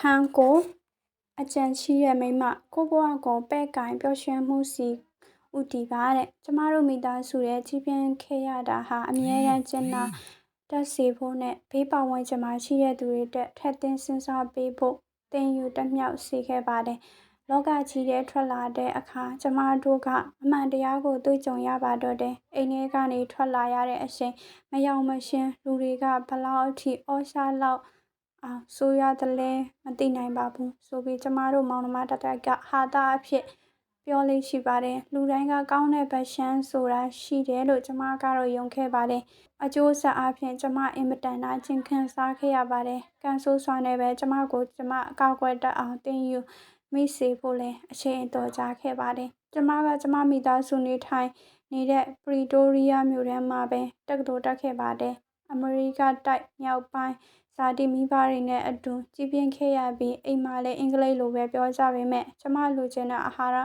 အခန်းကိုအကြံရှိရဲ့မိမကိုဘွားကိုပဲ့ကင်ပျော်ရွှင်မှုစီဥတီပါတဲ့ကျမတို့မိသားစုရဲ့ကြီးပြင်းခဲ့ရတာဟာအမြဲတမ်းကျင်းနာတက်စီဖို့နဲ့ဘေးပဝန်းကျင်မှာရှိရသူတွေတက်ထက်သင်းစဉ်းစားပေးဖို့တင်ယူတမြောက်စေခဲ့ပါတယ်လောကကြီးထဲထွက်လာတဲ့အခါကျမတို့ကအမှန်တရားကိုတွေ့ကြုံရပါတော့တယ်အိမ်ထဲကနေထွက်လာရတဲ့အချိန်မရောက်မရှင်းလူတွေကဘလောက်အထိအော်ရှာလောက် အောင်ဆိုရတယ်လဲမသိနိုင်ပါဘူးဆိုပြီးကျမတို့မောင်နှမတတကဟာတာအဖြစ်ပြောလေးရှိပါတယ်လူတိုင်းကကောင်းတဲ့ဗရှမ်းဆိုတာရှိတယ်လို့ကျမကတော့ယုံခဲ့ပါတယ်အကျိုးဆက်အဖြစ်ကျမအင်မတန်နာကျင်ခံစားခဲ့ရပါတယ်ကန်ဆိုးစွာနဲ့ပဲကျမကိုကျမအကောက်ွက်တက်အောင်တင်ယူမိစေဖို့လဲအချိန်တော်ကြာခဲ့ပါတယ်ကျမကကျမမိသားစုနေထိုင်နေတဲ့ပရီတိုးရီးယားမြို့ထဲမှာပဲတက္ကသိုလ်တက်ခဲ့ပါတယ် အမေရိကတိုက်မြောက်ပိုင်းဇာတိမိဘတွေနဲ့အတူကြီးပြင်းခဲ့ရပြီးအိမ်မှာလည်းအင်္ဂလိပ်လိုပဲပြောကြပေမဲ့ကျမလူချင်တဲ့အာဟာရ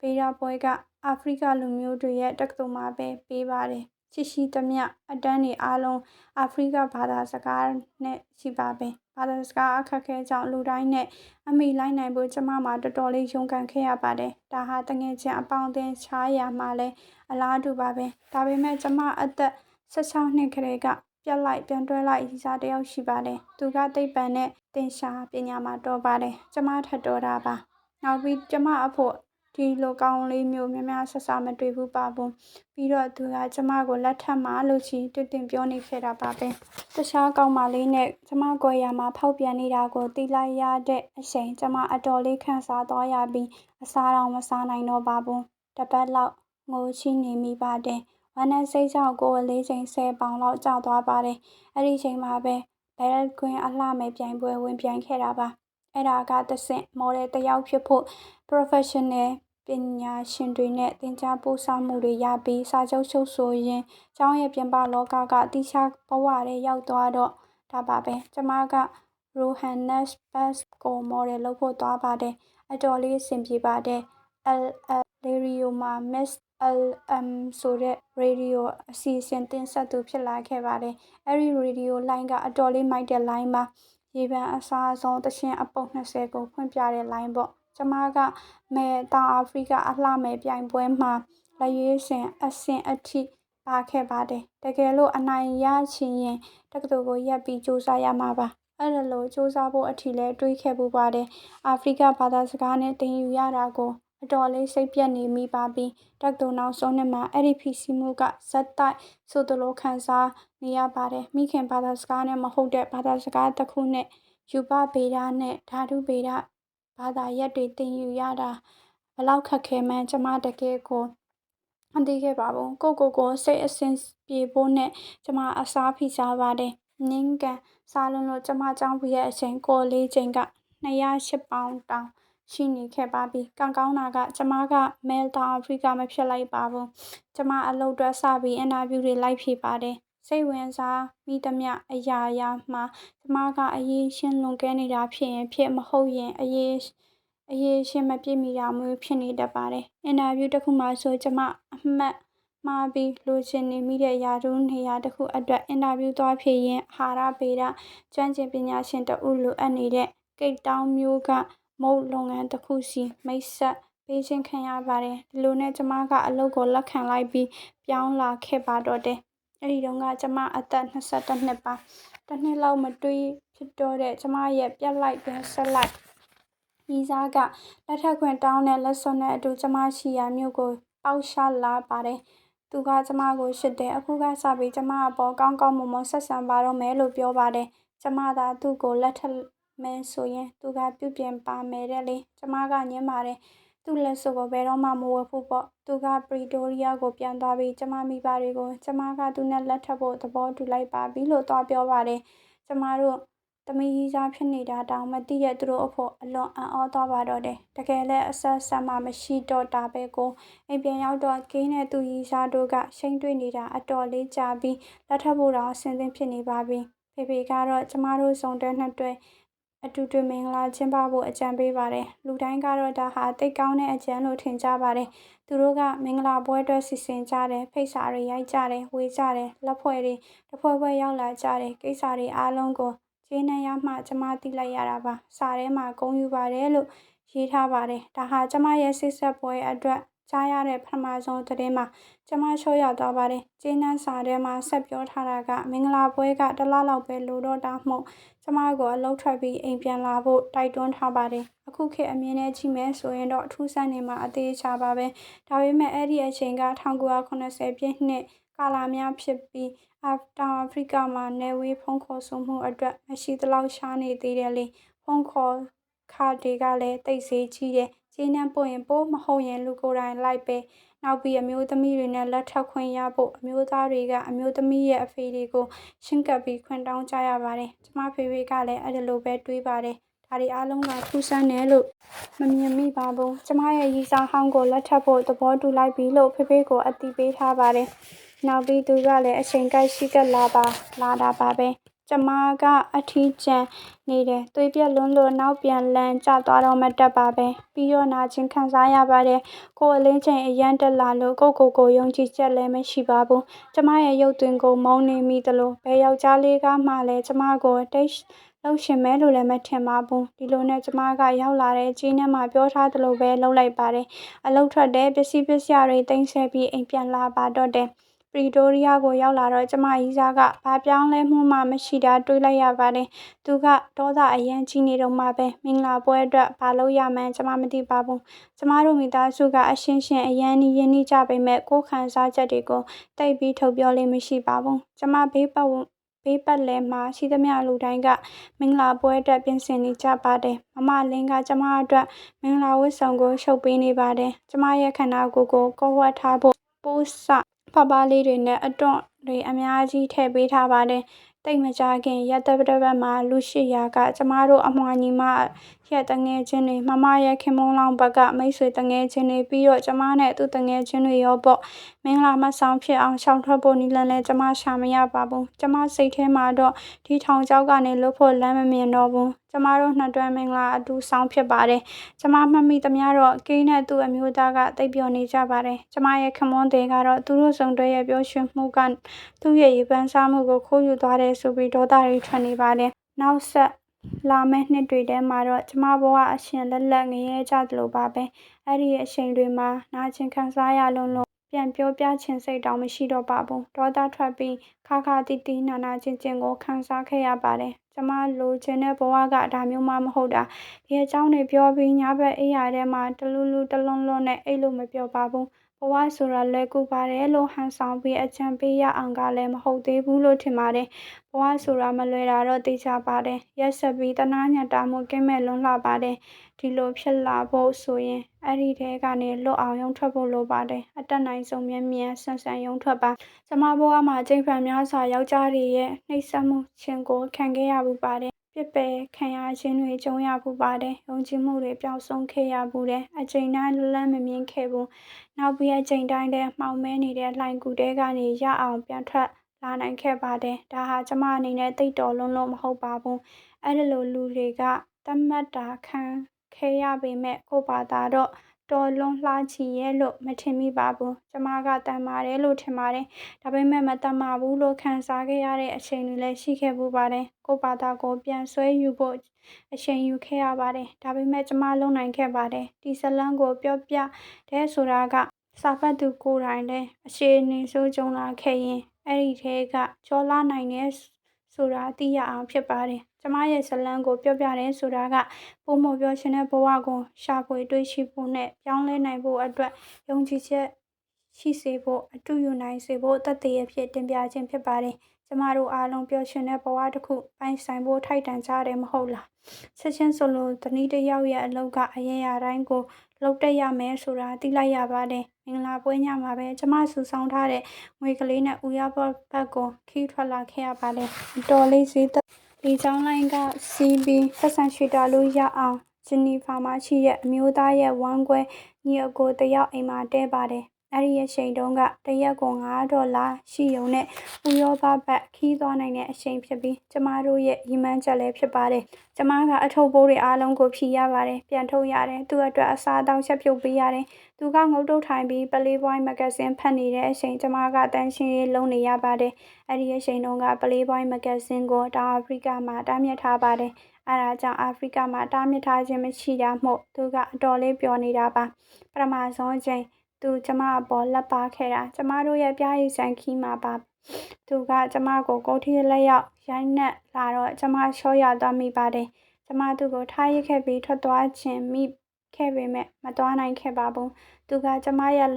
ဗေဒပွဲကအာဖရိကလူမျိုးတွေရဲ့တက္ကသိုလ်မှာပဲပေးပါတယ်ချစ်ရှိသမျှအတန်းတွေအားလုံးအာဖရိကဘာသာစကားနဲ့ရှိပါပဲဘာသာစကားအခက်ခဲကြောင့်လူတိုင်းနဲ့အမိလိုက်နိုင်ဖို့ကျမမှာတော်တော်လေးရုန်းကန်ခဲ့ရပါတယ်ဒါဟာတငယ်ချင်းအပေါင်းအသင်းချားရမှာလဲအလားတူပါပဲဒါပေမဲ့ကျမအသက်16နှစ်ခရေက ပြက်လိုက်ပြန်တွဲလိုက်ရီစားတယောက်ရှိပါတယ်သူကသိပ္ပံနဲ့တင်ရှာပညာမှာတော်ပါတယ်ကျမထက်တော်တာပါနောက်ပြီးကျမအဖို့ဒီလိုကောင်းလေးမျိုးများများဆဆမတွေ့ဘူးပါဘူးပြီးတော့သူကကျမကိုလက်ထပ်မှလို့ချီတွင်တွင်ပြောနေခဲ့တာပါပဲတခြားကောင်းမလေးနဲ့ကျမကိုရမှာဖောက်ပြန်နေတာကိုသိလိုက်ရတဲ့အချိန်ကျမအတော်လေးခံစားသွားရပြီးအစားတော့မစားနိုင်တော့ပါဘူးတပတ်လောက်ငိုချီနေမိပါတယ်ဝ မ်းနဲ့စိတ်ကြောင့်ကိုယ်လေးချိန်ဆယ်ပေါင်လောက်ကျသွားပါတယ်အဲ့ဒီချိန်မှာပဲဘဲလ်ကွင်းအလှမဲ့ပြိုင်ပွဲဝင်ပြိုင်ခဲ့တာပါအဲ့ဒါကတဆင့်မော်ဒယ်တယောက်ဖြစ်ဖို့ professional ပညာရှင်တွေနဲ့သင်ကြားပို့ဆောင်မှုတွေရပြီးစာချုပ်ချုပ်ဆိုရင်းကျောင်းရဲ့ပြင်ပလောကကတိကျဘဝတွေရောက်သွားတော့ဒါပါပဲကျမက Rohannes Bass ကို model လုပ်ဖို့သွားပါတယ်အတော်လေးအဆင်ပြေပါတယ် LL Radio မှာ Miss LM ဆိုတဲ့ radio အစီအစဉ်တင်ဆက်သူဖြစ်လာခဲ့ပါတယ်အဲ့ဒီ radio line ကအတော်လေးမိုက်တဲ့ line ပါရေပန်းအစားဆုံးတခြင်းအပုတ်20ကိုဖွင့်ပြတဲ့ line ပေါ့ကျမကမဲတောင်အာဖရိကအလှမယ်ပြိုင်ပွဲမှာလက်ရွေးစင်အဆင့်အထိပါခဲ့ပါတယ်တကယ်လို့အနိုင်ရချင်ရင်တက္ကသိုလ်ကိုရက်ပြီးစူးစမ်းရမှာပါအဲ့ဒါလို့စူးစမ်းဖို့အထီလဲတွေးခဲ့ပူပါတယ်အာဖရိကဘာသာစကားနဲ့သင်ယူရတာကို အတော်လေးစိတ်ပြက်နေမိပါပြီတက္ကသိုလ်နောက်ဆုံးနှစ်မှာအဲ့ဒီဖြစ်စီမှုကဇက်တိုက်ဆိုသလိုခံစားနေရပါတယ်မိခင်ဘာသာစကားနဲ့မဟုတ်တဲ့ဘာသာစကားတစ်ခုနဲ့ယူပဗေဒနဲ့ဓာတုဗေဒဘာသာရပ်တွေသင်ယူရတာဘလောက်ခက်ခဲမှန်းကျမတကယ်ကိုမသိခဲ့ပါဘူးကိုကိုကိုစိတ်အစဉ်ပြေဖို့နဲ့ကျမအစားဖိစားပါတယ်နင်းကန်စားလုံးလို့ကျမကြောင်းပြရဲ့အချိန်ကိုလေးချိန်က208ပေါင်တောင် ရှိနေခဲ့ပါပြီကံကောင်းတာကကျမကမဲလ်တောင်အာဖရိကမဖြစ်လိုက်ပါဘူးကျမအလုပ်အတွက်စပြီးအင်တာဗျူးတွေလိုက်ဖြေပါတယ်စိတ်ဝင်စားမိသမျှအရာရာမှာကျမကအရေးရှင်းလွန်ကဲနေတာဖြစ်ရင်ဖြစ်မဟုတ်ရင်အရေးအရေးရှင်းမပြည့်မီတာမျိုးဖြစ်နေတတ်ပါတယ်အင်တာဗျူးတစ်ခုမှဆိုကျမအမှတ်မှားပြီးလိုချင်နေမိတဲ့ယာတုနေရာတစ်ခုအတွက်အင်တာဗျူးသွားဖြေရင်အာဟာရဗေဒကျွမ်းကျင်ပညာရှင်တဦးလိုအပ်နေတဲ့ကိတ်တောင်းမျိုးက မုတ်လုပ်ငန်းတစ်ခုစီမိတ်ဆက်ပေးခြင်းခံရပါတယ်ဒီလိုနဲ့ကျမကအလုပ်ကိုလက်ခံလိုက်ပြီးပြောင်းလာခဲ့ပါတော့တယ်အဲ့ဒီတုန်းကကျမအသက်22နှစ်ပါတစ်နှစ်လောက်မတွေးဖြစ်တော့တဲ့ကျမရဲ့ပြက်လိုက်ပြန်ဆက်လိုက်ဤစားကလက်ထက်ခွင်တောင်းတဲ့လက်စွပ်နဲ့အတူကျမရှိရာမြို့ကိုပေါက်ရှာလာပါတယ်သူကကျမကိုရှစ်တယ်အခုကစပြီးကျမအပေါ်ကောင်းကောင်းမွန်မွန်ဆက်ဆံပါတော့မယ်လို့ပြောပါတယ်ကျမသာသူ့ကိုလက်ထက် မဲဆိုရင်သူကပြုပြင်ပါမယ်တဲ့လေကျမကညင်းပါတယ်သူ့လက်စွပ်ကိုဘယ်တော့မှမဝယ်ဖို့ပေါ့သူကပရီတိုးရီးယားကိုပြန်သွားပြီးကျမမိဘတွေကိုကျမကသူနဲ့လက်ထပ်ဖို့သဘောတူလိုက်ပါပြီလို့သွားပြောပါတယ်ကျမတို့သမီးကြီးစားဖြစ်နေတာတောင်မသိရသူတို့အဖို့အလွန်အံ့ဩသွားပါတော့တယ်တကယ်လည်းအဆက်ဆက်မှမရှိတော့တာပဲကိုအိမ်ပြန်ရောက်တော့ကင်းနဲ့သူကြီးစားတို့ကရှိန်တွေ့နေတာအတော်လေးကြာပြီးလက်ထပ်ဖို့တော့အဆင်သင့်ဖြစ်နေပါပြီဖေဖေကတော့ကျမတို့စုံတဲ့နှစ်တွဲ အတူတူမင်္ဂလာကျင်းပဖို့အကြံပေးပါတယ်လူတိုင်းကတော့ဒါဟာတိတ်ကောင်းတဲ့အကြံလို့ထင်ကြပါတယ်သူတို့ကမင်္ဂလာပွဲအတွက်စီစဉ်ကြတယ်ဖိတ်စာတွေရိုက်ကြတယ်ဝေကြတယ်လက်ဖွဲ့တွေတစ်ဖွဲ့ဖွဲ့ရောက်လာကြတယ်ကိစ္စတွေအားလုံးကိုဂျင်းနဲ့ရမှကျမသိလိုက်ရတာပါစာထဲမှာဂုံယူပါတယ်လို့ရေးထားပါတယ်ဒါဟာကျမရဲ့စိတ်ဆက်ပွဲအတွက် ကြားရတဲ့ပထမဆုံးသတင်းမှာကျမချော့ရသွားပါတယ်ဂျင်းနဲ့စာထဲမှာဆက်ပြောထားတာကမင်္ဂလာပွဲကတစ်လလောက်ပဲလိုတော့တာမို့ကျမကိုအလုပ်ထွက်ပြီးအိမ်ပြန်လာဖို့တိုက်တွန်းထားပါတယ်အခုခေတ်အမြင်နဲ့ကြည့်မယ်ဆိုရင်တော့အထူးဆန်းနေမှာအသေးချာပါပဲဒါပေမဲ့အဲ့ဒီအချိန်က1980ပြည့်နှစ်ကာလများဖြစ်ပြီးအာတောင်အာဖရိကမှာနယ်ဝေးဖုန်းခေါ်ဆိုမှုအတွက်မရှိသလောက်ရှားနေသေးတယ်လေဖုန်းခေါ်ခါတွေကလည်းတိတ်ဆေးကြီးတယ် ကျင်းနှံပို့ရင်ပို့မဟုတ်ရင်လူကိုယ်တိုင်လိုက်ပဲနောက်ပြီးအမျိုးသမီးတွေနဲ့လက်ထပ်ခွင့်ရဖို့အမျိုးသားတွေကအမျိုးသမီးရဲ့အဖေတွေကိုရှင်းကပ်ပြီးခွင့်တောင်းကြရပါတယ်ကျမဖေဖေကလည်းအဲ့ဒီလိုပဲတွေးပါတယ်ဒါတွေအားလုံးကထူးဆန်းတယ်လို့မမြင်မိပါဘူးကျမရဲ့ရီစာဟောင်းကိုလက်ထပ်ဖို့သဘောတူလိုက်ပြီလို့ဖေဖေကိုအတိပေးထားပါတယ်နောက်ပြီးသူကလည်းအချိန်ကိုက်ရှိကပ်လာပါလာတာပါပဲ ကျမကအထီးကျန်နေတယ်သွေးပြက်လွန်းလို့နောက်ပြန်လန်ကျသွားတော့မတက်ပါပဲပြီးတော့နာချင်းခံစားရပါတယ်ကိုယ်အလင်းချိန်အရန်တက်လာလို့ကိုကိုကိုယုံကြည်ချက်လည်းမရှိပါဘူးကျမရဲ့ရုပ်သွင်းကိုမုန်းနေမိသလိုဘယ်ယောက်ျားလေးကမှလည်းကျမကိုတိတ်လှုပ်ရှင်မဲလို့လည်းမထင်ပါဘူးဒီလိုနဲ့ကျမကရောက်လာတဲ့ကြီးနဲ့မှပြောထားသလိုပဲလှုပ်လိုက်ပါတယ်အလုတ်ထွက်တဲ့ပစ္စည်းပစ္စယတွေတင်ဆက်ပြီးအိမ်ပြန်လာပါတော့တယ်ပ ရီတိုးရီးယားကိုရောက်လာတော့ကျမကြီးစားကဘာပြောင်းလဲမှုမှမရှိတာတွေးလိုက်ရပါတယ်။သူကဒေါသအရန်ကြီးနေတော့မှပဲမင်္ဂလာပွဲအတွက်ဘာလို့ရမှန်းကျမမသိပါဘူး။ကျမတို့မိသားစုကအရှင်းရှင်းအရန်နီးရင်းနှီးကြပေမဲ့ကိုယ်ခံစားချက်တွေကိုတိတ်ပြီးထုတ်ပြောလေးမရှိပါဘူး။ကျမဘေးပတ်ဘေးပတ်လည်မှာရှိသမျှလူတိုင်းကမင်္ဂလာပွဲအတွက်ပြင်ဆင်နေကြပါတယ်။မမလင်းကကျမအတွက်မင်္ဂလာဝတ်ဆောင်ကိုရှုပ်ပေးနေပါတယ်။ကျမရဲ့ခန္ဓာကိုယ်ကိုကောဝတ်ထားဖို့ပိုးစ ဖပလေးတွေနဲ့အတွန့်တွေအများကြီးထည့်ပေးထားပါတယ်။တိတ်မကြခင်ရက်တပတ်ပတ်မှာလူရှိရာကကျမတို့အမွှာညီမရဲ့တငယ်ချင်းတွေမမရဲ့ခင်မုန်းလောင်ဘက်ကမိတ်ဆွေတငယ်ချင်းတွေပြီးတော့ကျမနဲ့သူ့တငယ်ချင်းတွေရောပေါ့မင်္ဂလာမဆောင်ဖြစ်အောင်ရှောင်ထွက်ဖို့နီလန်လဲကျမရှာမရပါဘူးကျမစိတ်ထဲမှာတော့ဒီထောင်ကျောက်ကနေလွတ်ဖို့လမ်းမမြင်တော့ဘူးကျ မတို့နှစ်တွဲမင်္ဂလာအတူဆောင်ဖြစ်ပါတယ်ကျမမှတ်မိသမျှတော့ကိန်းနဲ့သူ့အမျိုးသားကတိတ်ပြောနေကြပါတယ်ကျမရဲ့ခမွန်းတွေကတော့သူတို့စုံတွဲရဲ့ပြောရွှင်မှုကသူ့ရဲ့ရေပန်းစားမှုကိုခိုးယူသွားတယ်ဆိုပြီးဒေါသတွေထွက်နေပါတယ်နောက်ဆက်လာမယ့်နှစ်တွေထဲမှာတော့ကျမဘဝအရှင်လက်လက်ငရဲကြသလိုပါပဲအဲ့ဒီအချိန်တွေမှာနာကျင်ခံစားရလုံးလုံးပြန်ပြောပြခြင်းစိတ်တောင်မရှိတော့ပါဘူးဒေါသထွက်ပြီးခါခါတီးတီးနာနာချင်းချင်းကိုခံစားခဲ့ရပါတယ် ကျမလိုချင်တဲ့ဘဝကဒါမျိုးမှမဟုတ်တာဒီအကြောင်းတွေပြောပြီးညဘက်အိယာထဲမှာတလူလူတလွန်လွန်နဲ့အိတ်လို့မပြောပါဘူး ဘဝဆိုတာလွယ်ကူပါတယ်လို့ဟန်ဆောင်ပြီးအကြံပေးရအောင်ကလည်းမဟုတ်သေးဘူးလို့ထင်ပါတယ်။ဘဝဆိုတာမလွယ်တာတော့သိကြပါတယ်။ရက်ဆက်ပြီးတနာညတာမှုကင်းမဲ့လွန်းလှပါတယ်။ဒီလိုဖြစ်လာဖို့ဆိုရင်အဲ့ဒီထဲကနေလွတ်အောင်ရုံထွက်ဖို့လိုပါတယ်။အတက်နိုင်ဆုံးမြန်မြန်ဆန်ဆန်ရုံထွက်ပါ။ကျမဘဝမှာအချိန်ဖန်များစွာယောက်ျားတွေရဲ့နှိပ်စက်မှုခြင်းကိုခံခဲ့ရပူပါတယ် ပြစ်ပယ်ခံရခြင်းတွေကြုံရပူပါတယ်။ယုံကြည်မှုတွေပျောက်ဆုံးခဲ့ရပူတယ်။အချိန်တိုင်းလလန်းမမြင်ခဲ့ဘူး။နောက်ပြီးအချိန်တိုင်းတည်းမှောင်မဲနေတဲ့လှိုင်ကူတဲကနေရအောင်ပြန်ထွက်လာနိုင်ခဲ့ပါတယ်။ဒါဟာကျမအနေနဲ့တိတ်တော်လွန်းလို့မဟုတ်ပါဘူး။အဲ့ဒီလိုလူတွေကတတ်မှတ်တာခံခဲ့ရပေမဲ့ကိုယ့်ဘာသာတော့ တော်လွန်လှချီရဲ့လို့မထင်မိပါဘူး။ကျမကတန်ပါတယ်လို့ထင်ပါတယ်။ဒါပေမဲ့မတန်ပါဘူးလို့ခံစားခဲ့ရတဲ့အချိန်တွေလည်းရှိခဲ့ဘူးပါတယ်။ကိုယ့်ဘာသာကိုပြန်ဆွဲယူဖို့အချိန်ယူခဲ့ရပါတယ်။ဒါပေမဲ့ကျမလုံနိုင်ခဲ့ပါတယ်။ဒီဇလန်းကိုပြောပြတဲ့ဆိုတာကစာဖတ်သူကိုယ်တိုင်လည်းအခြေအနေဆိုးကြုံလာခဲ့ရင်အဲ့ဒီထဲကကျော်လာနိုင်တဲ့ ဆိုတာသိရအောင်ဖြစ်ပါတယ်။ကျမရဲ့ဇလန်းကိုပြောပြတယ်ဆိုတာကပုံမပြောရှင်တဲ့ဘဝကိုရှာဖွေတွေ့ရှိဖို့နဲ့ပြောင်းလဲနိုင်ဖို့အတွက်ယုံကြည်ချက်ရှိစေဖို့အတူယူနိုင်စေဖို့တသက်ရဖြစ်တင်ပြခြင်းဖြစ်ပါတယ်။ ကျမတို့အားလုံးပျော်ရွှင်တဲ့ဘဝတစ်ခုပိုင်ဆိုင်ဖို့ထိုက်တန်ကြတယ်မဟုတ်လား။ချက်ချင်းဆိုလို့တနည်းတစ်ယောက်ရဲ့အလုပ်ကအရင်ရာတိုင်းကိုလုပ်တတ်ရမယ်ဆိုတာသိလိုက်ရပါတယ်။မင်္ဂလာပွဲညမှာပဲကျမစုဆောင်ထားတဲ့ငွေကလေးနဲ့ဦးရဘတ်ဘတ်ကိုခီးထွက်လာခဲ့ရပါတယ်။တော်လေးစေးသက်ဒီချောင်းလိုင်းကစီးပြီးဆက်ဆံရှိတာလို့ရအောင်ဂျနီဖာမှာရှိတဲ့အမျိုးသားရဲ့ဝမ်းကွဲညီအကိုတယောက်အိမ်မှာတဲပါတယ် အဲ့ဒီအချိန်တုန်းကတရက်ကို9ဒေါ်လာရှိုံနဲ့ဥရောပဘက်ခီးသွားနိုင်တဲ့အချိန်ဖြစ်ပြီးကျမတို့ရဲ့ရည်မှန်းချက်လည်းဖြစ်ပါတယ်။ကျမကအထုပ်ပိုးတွေအားလုံးကိုဖြီရပါတယ်။ပြန်ထုတ်ရတယ်။သူ့အတွက်အစားအသောက်ချက်ပြုတ်ပေးရတယ်။သူကငုတ်တုတ်ထိုင်ပြီး Playboy မဂ္ဂဇင်းဖတ်နေတဲ့အချိန်ကျမကတန်းရှင်းရေးလုပ်နေရပါတယ်။အဲ့ဒီအချိန်တုန်းက Playboy မဂ္ဂဇင်းကိုတောင်အာဖရိကမှာတားမြစ်ထားပါတယ်။အဲဒါကြောင့်အာဖရိကမှာတားမြစ်ထားခြင်းမရှိတာမို့သူကအတော်လေးပျော်နေတာပါ။ပထမဆုံးချိန် သူကျမအပေါ်လက်ပါခဲ့တာကျမတို့ရဲ့ပြားရည်ဆိုင်ခီးမှာပါသူကကျမကိုကိုထီလက်ရောက်ရိုက်နှက်လာတော့ကျမချောရသွားမိပါတယ်ကျမသူ့ကိုထားရစ်ခဲ့ပြီးထွက်သွားခြင်းမိခဲ့ပေမဲ့မသွားနိုင်ခဲ့ပါဘူးသူကကျမရဲ့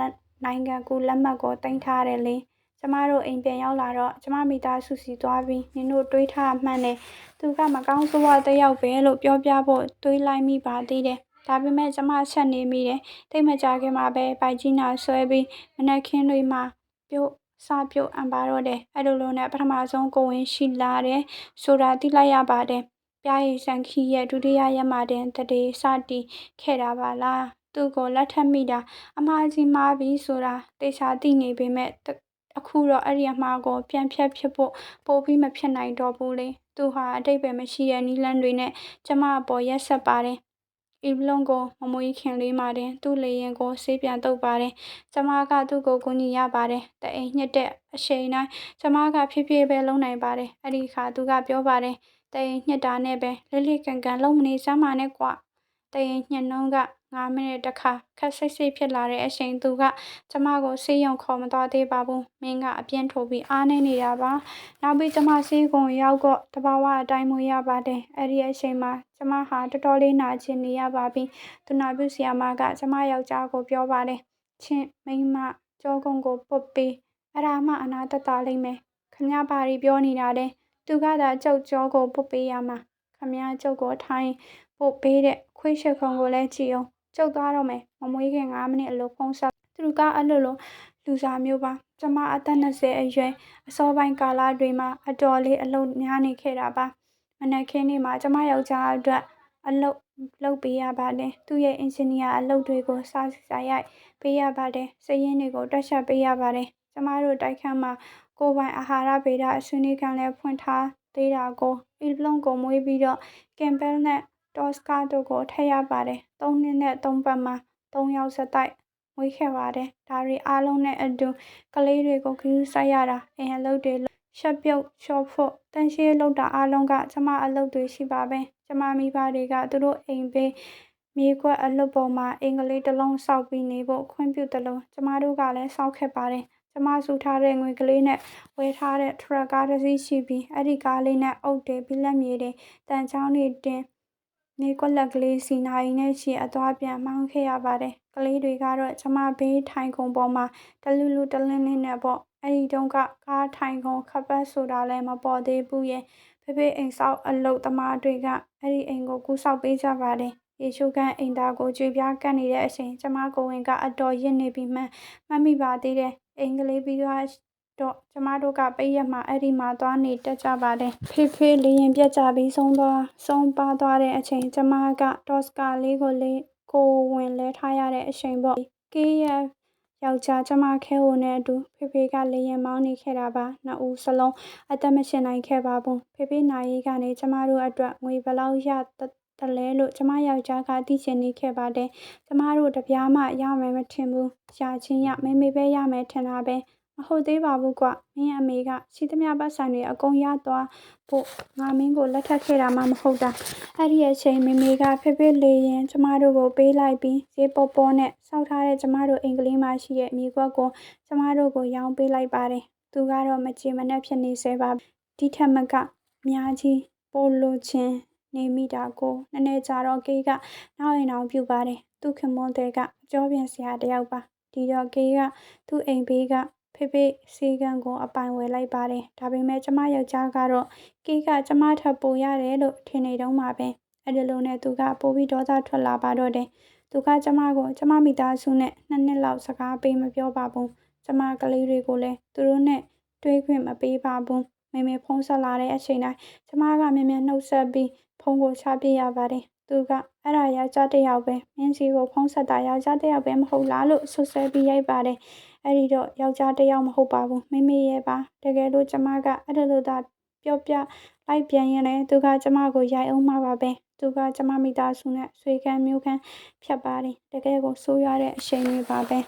နိုင်ငံကူလက်မှတ်ကိုတင်ထားတယ်လေကျမတို့အိမ်ပြန်ရောက်လာတော့ကျမမိသားစုစီသွားပြီးနင်တို့တွေးထားမှန်းတယ်သူကမကောင်းဆိုးဝါးတစ်ယောက်ပဲလို့ပြောပြဖို့တွေးလိုက်မိပါသေးတယ် ဒါပေမဲ့ကျမဆက်နေမိတယ်တိတ်မကြခင်မှာပဲပိုက်ကြီးနာဆွဲပြီးမနက်ခင်းတွေမှာပြုတ်စပြုတ်အံပါတော့တယ်အဲ့လိုလိုနဲ့ပထမဆုံးကိုဝင်ရှိလာတယ်ဆိုတာသိလိုက်ရပါတယ်ပြားရည်စံခီရဲ့ဒုတိယရက်မှာတင်တတေစတီခဲ့တာပါလားသူ့ကိုလက်ထပ်မိတာအမှားကြီးမှားပြီဆိုတာတေချာသိနေပေမဲ့အခုတော့အဲ့ဒီအမှားကိုပြန်ဖြတ်ဖြစ်ဖို့ပိုပြီးမဖြစ်နိုင်တော့ဘူးလေသူဟာအတိတ်ပဲမရှိတဲ့နီလန်းတွေနဲ့ကျမအပေါ်ရက်ဆက်ပါတယ် အီဘလုံးကိုမမွေးခင်လေးမှတင် သူ့လေရင်ကိုဆေးပြန်တုပ်ပါတယ်။ကျမကသူ့ကိုကူညီရပါတယ်။တအိမ်ညစ်တဲ့အချိန်တိုင်းကျမကဖြည်းဖြည်းပဲလုံနိုင်ပါတယ်။အဲ့ဒီခါသူကပြောပါတယ်။တအိမ်ညစ်တာနဲ့ပဲလေးလေးကန်ကန်လုံမနေစမ်းပါနဲ့ကွာ။တအိမ်ညစ်နှုံးက 9မိနစ်တခါခက်ဆိတ်ဆိတ်ဖြစ်လာတဲ့အချိန်သူကကျမကိုဆေးရုံခေါ်မသွားသေးပါဘူး။မင်းကအပြင်းထိုးပြီးအားနေနေတာပါ။နောက်ပြီးကျမဆေးကုံရောက်တော့တဘာဝအတိုင်းမွေးရပါတယ်။အဲ့ဒီအချိန်မှာကျမဟာတော်တော်လေးနာကျင်နေရပါပြီ။သူနာပြုဆရာမကကျမယောက်ျားကိုပြောပါတယ်။ချင်းမိမကြောကုန်းကိုပုတ်ပြီးအဲ့ဒါမှအနာတတ်တာလိမ့်မယ်။ခမဘာရီပြောနေတာလဲ။သူကသာကျုပ်ကြောကိုပုတ်ပေးရမှာ။ခမကျုပ်ကိုထိုင်ပုတ်ပေးတဲ့ခွေးရှက်ခုံကိုလည်းကြည့်အောင်။ ကျုပ်သွားတော့မယ်။မမွေးခင်9မိနစ်အလိုဖုန်းဆက်သူကအဲ့လိုလိုလူစားမျိုးပါကျမအသက်20အရွယ်အစောပိုင်းကာလတွေမှာအတော်လေးအလုပ်များနေခဲ့တာပါမနက်ခင်းနေ့မှာကျမယောက်ျားအတွက်အလုပ်လုပ်ပေးရပါတယ်သူ့ရဲ့အင်ဂျင်နီယာအလုပ်တွေကိုစာစာရိုက်ပေးရပါတယ်စည်ရင်းတွေကိုတွက်ချက်ပေးရပါတယ်ကျမတို့တိုက်ခန်းမှာကိုပိုင်အာဟာရဗေဒအဆွေးနွေးခန်းလည်းဖွင့်ထားသေးတာကိုအီလလုံးကိုမွေးပြီးတော့ကင်ဘယ်နဲ့ ဒေါ့စကာတို့ကိုထည့်ရပါတယ်၃နှစ်နဲ့၃ပတ်မှာ၃ယောက်စတိုက်မွေးခဲ့ပါတယ်ဒါတွေအားလုံးနဲ့အတူကလေးတွေကိုခရူးဆိုင်ရတာအိမ်အလုပ်တွေရှက်ပြုတ်ရှော့ဖို့တန်ရှင်းလောက်တာအားလုံးကကျမအလုပ်တွေရှိပါပဲကျမမိဘတွေကသူတို့အိမ်ပေးမြေကွက်အလုပ်ပေါ်မှာအင်္ဂလိပ်တစ်လုံးစောက်ပြီးနေဖို့ခွင့်ပြုတယ်လို့ကျမတို့ကလည်းစောက်ခဲ့ပါတယ်ကျမစုထားတဲ့ငွေကလေးနဲ့ဝယ်ထားတဲ့ထရက်ကားတစ်စီးရှိပြီးအဲ့ဒီကားလေးနဲ့အုပ်တယ်ပြီးလက်မြေတွေတန်ချောင်းတွေတင် နေကွက်လက်ကလေးစီနာရီနဲ့ရှီအသွားပြန်မောင်းခဲ့ရပါတယ်ကလေးတွေကတော့ကျမဘေးထိုင်ခုံပေါ်မှာတလူလူတလင်းလင်းနဲ့ပေါ့အဲ့ဒီတုန်းကကားထိုင်ခုံခပတ်ဆိုတာလည်းမပေါ်သေးဘူးရဲ့ဖေဖေအိမ်ဆောက်အလုတ်သမားတွေကအဲ့ဒီအိမ်ကိုကူးဆောက်ပေးကြပါတယ်ရေရှုကန်အိမ်သားကိုကြွေပြားကတ်နေတဲ့အချိန်ကျမကိုဝင်ကအတော်ရစ်နေပြီးမှမှတ်မိပါသေးတယ်အင်္ဂလိပ်ပြီးတော့ တော့ကျမတို့ကပိတ်ရက်မှာအဲ့ဒီမှာသွားနေတက်ကြပါတယ်ဖေဖေလေရင်ပြက်ကြပြီးဆုံးသွားဆုံးပါသွားတဲ့အချိန်ကျမကဒေါ့စကာလေးကိုလေးကိုဝင်လဲထားရတဲ့အချိန်ပေါ့ကေးရယောက်ျားကျမခဲဟိုနဲ့အတူဖေဖေကလေရင်မောင်းနေခဲ့တာပါနှစ်ဦးစလုံးအသက်မရှင်နိုင်ခဲ့ပါဘူးဖေဖေနိုင်ရေးကနေကျမတို့အတွက်ငွေဘလောက်ရတလဲလို့ကျမယောက်ျားကသိချင်နေခဲ့ပါတယ်ကျမတို့တပြားမှရမယ်မထင်ဘူးရချင်းရမေမေပဲရမယ်ထင်တာပဲ မဟုတ်သေးပါဘူးကွမင်းအမေကရှိသမျှပတ်စံတွေအကုန်ရသွားဖို့ငါမင်းကိုလက်ထပ်ခဲ့တာမှမဟုတ်တာအဲ့ဒီအချိန်မေမေကဖိဖိလေးရင်ကျမတို့ကိုပေးလိုက်ပြီးဈေးပေါ်ပေါ်နဲ့စောက်ထားတဲ့ကျမတို့အင်္ဂလိပ်မှာရှိတဲ့မြေကွက်ကိုကျမတို့ကိုရောင်းပေးလိုက်ပါတယ်သူကတော့မကြည်မနှက်ဖြစ်နေစေပါဒီထက်မကအများကြီးပိုလိုချင်းနေမိတာကိုနည်းနည်းကြာတော့ကေးကနောက်ရင်အောင်ပြုပါတယ်သူခင်မွန်းတဲ့အကျော်ပြန်ဆရာတယောက်ပါဒီတော့ကေးကသူ့အိမ်ဘေးက ဖေဖေဆေးကန်းကိုအပိုင်ဝယ်လိုက်ပါတယ်ဒါပေမဲ့ကျမယောက်ျားကတော့ကေးကကျမထပ်ပိုရတယ်လို့ထင်နေတော့မှပဲအဲ့ဒီလိုနဲ့သူကပိုပြီးဒေါသထွက်လာပါတော့တယ်သူကကျမကိုကျမမိသားစုနဲ့နှစ်နှစ်လောက်စကားပေးမပြောပါဘူးကျမကလေးတွေကိုလည်းသူတို့နဲ့တွေးခွင့်မပေးပါဘူးမေမေဖုန်းဆက်လာတဲ့အချိန်တိုင်းကျမကမြင်မြန်နှုတ်ဆက်ပြီးဖုန်းကိုချပြရပါတယ်သူသူကအဲ့ဒါယောက်ျားတစ်ယောက်ပဲမင်းစီကိုဖုံးဆက်တာယောက်ျားတစ်ယောက်ပဲမဟုတ်လားလို့ဆွဆွဲပြီးရိုက်ပါတယ် အဲ့ဒီတော့ယောက်ျားတစ်ယောက်မဟုတ်ပါဘူးမိမိရဲ့ပါတကယ်လို့ကျမကအဲ့ဒါလို့သာပြောပြလိုက်ပြန်ရင်လည်းသူကကျမကိုရိုက်အောင်မှာပါပဲသူကကျမမိသားစုနဲ့ဆွေကန်းမျိုးကန်းဖြတ်ပါတယ်တကယ်ကိုဆိုးရတဲ့အချိန်တွေပါပဲ